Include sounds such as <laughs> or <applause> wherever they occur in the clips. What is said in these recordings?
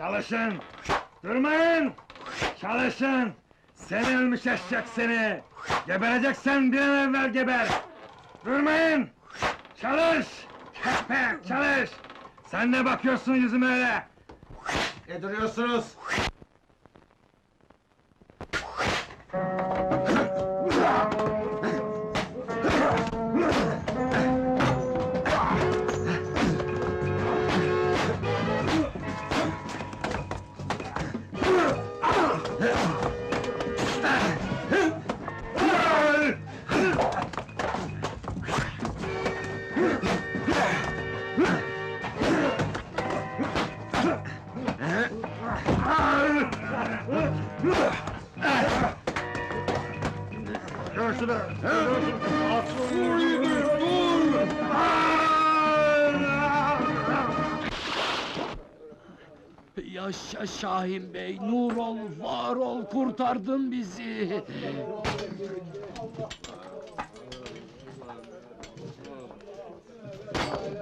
Çalışın! Durmayın! Çalışın! Seni ölmüş eşek seni! Gebereceksen bir an evvel geber! Durmayın! Çalış! Köpek çalış! Sen ne bakıyorsun yüzüme öyle? Ne duruyorsunuz? Dur şunu! Yaşa Şahin Bey, nur ol, var ol, kurtardın bizi.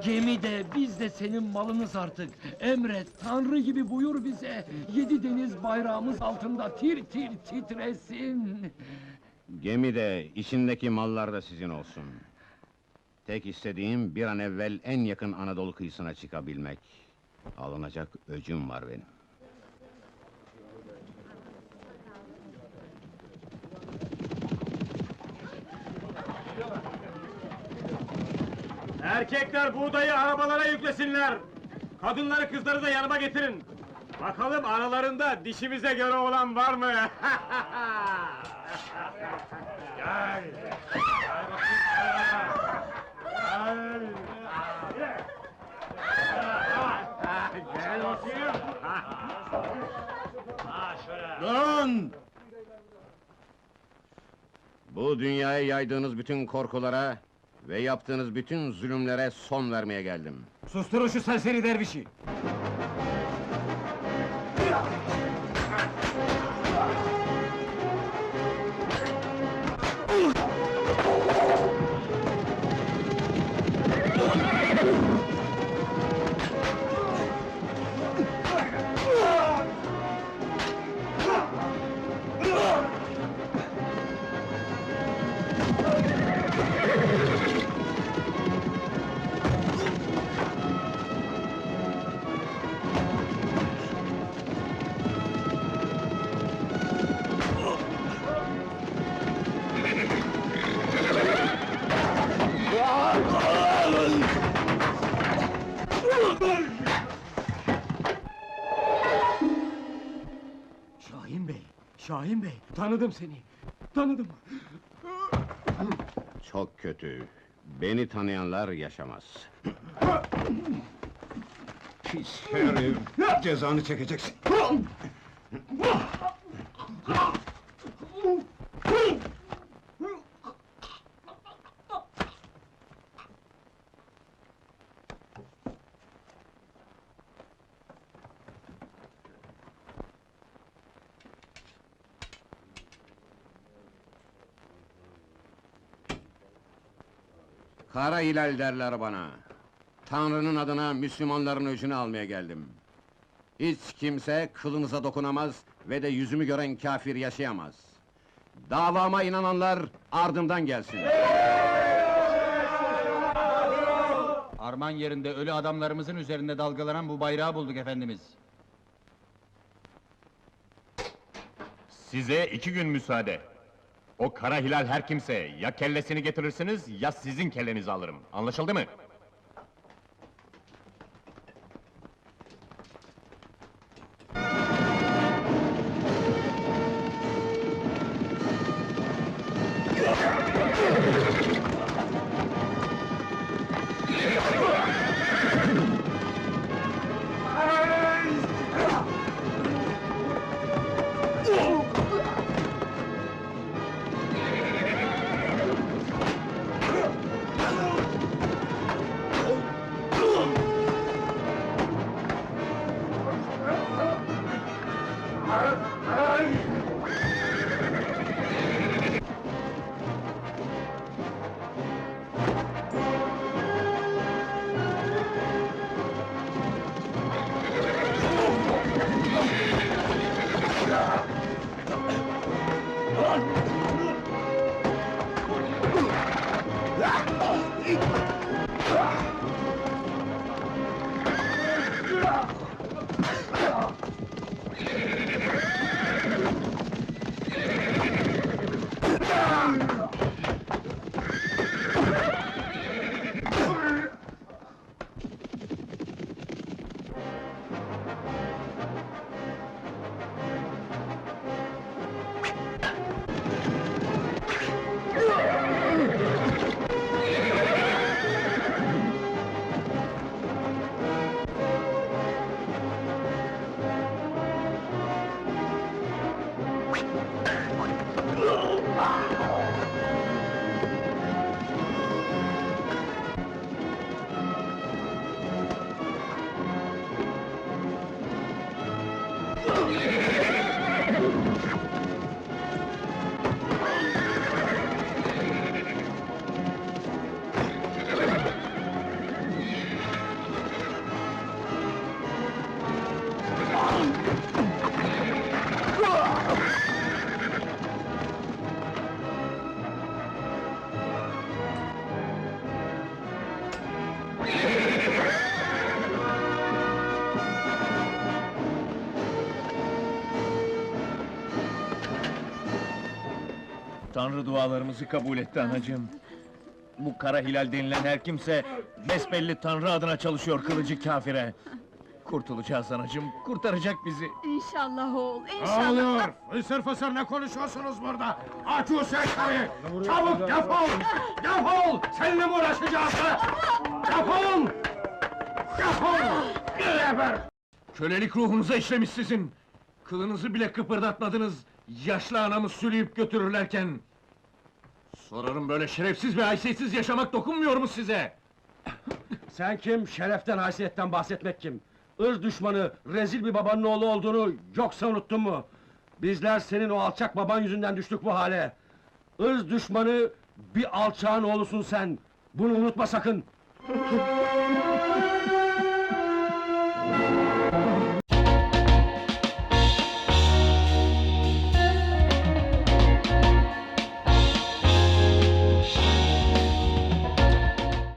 Gemi de, biz de senin malınız artık. Emret, Tanrı gibi buyur bize. Yedi deniz bayrağımız altında tir tir titresin. Gemi de, içindeki mallar da sizin olsun. Tek istediğim bir an evvel en yakın Anadolu kıyısına çıkabilmek. Alınacak öcüm var benim. Erkekler buğdayı arabalara yüklesinler! Kadınları kızları da yanıma getirin! Bakalım aralarında dişimize göre olan var mı? <laughs> Gel! Gel bakayım! Durun! Bu dünyaya yaydığınız bütün korkulara ve yaptığınız bütün zulümlere son vermeye geldim. Susturun şu serseri dervişi! Şahin Bey, tanıdım seni. Tanıdım. Çok kötü. Beni tanıyanlar yaşamaz. Pis herif! Cezanı çekeceksin! <laughs> Kara hilal derler bana. Tanrı'nın adına Müslümanların öcünü almaya geldim. Hiç kimse kılınıza dokunamaz ve de yüzümü gören kafir yaşayamaz. Davama inananlar ardımdan gelsin. Arman yerinde ölü adamlarımızın üzerinde dalgalanan bu bayrağı bulduk efendimiz. Size iki gün müsaade. O kara hilal her kimse, ya kellesini getirirsiniz, ya sizin kellenizi alırım. Anlaşıldı mı? Ai! Come on. Tanrı dualarımızı kabul etti anacığım. Bu kara hilal denilen her kimse... ...besbelli Tanrı adına çalışıyor kılıcı kafire. Kurtulacağız anacığım, kurtaracak bizi. İnşallah oğul, inşallah. oluyor? Fısır fısır ne konuşuyorsunuz burada? Aç o şeyleri! Çabuk defol! Defol! Seninle mi uğraşacağız? Defol! Defol! Geber! Kölelik ruhunuza işlemiş sizin! Kılınızı bile kıpırdatmadınız, yaşlı anamı sülüyüp götürürlerken! Sorarım böyle şerefsiz ve haysiyetsiz yaşamak dokunmuyor mu size? <laughs> Sen kim? Şereften, haysiyetten bahsetmek kim? Irz düşmanı, rezil bir babanın oğlu olduğunu yoksa unuttun mu? Bizler senin o alçak baban yüzünden düştük bu hale. Irz düşmanı, bir alçağın oğlusun sen. Bunu unutma sakın. <laughs>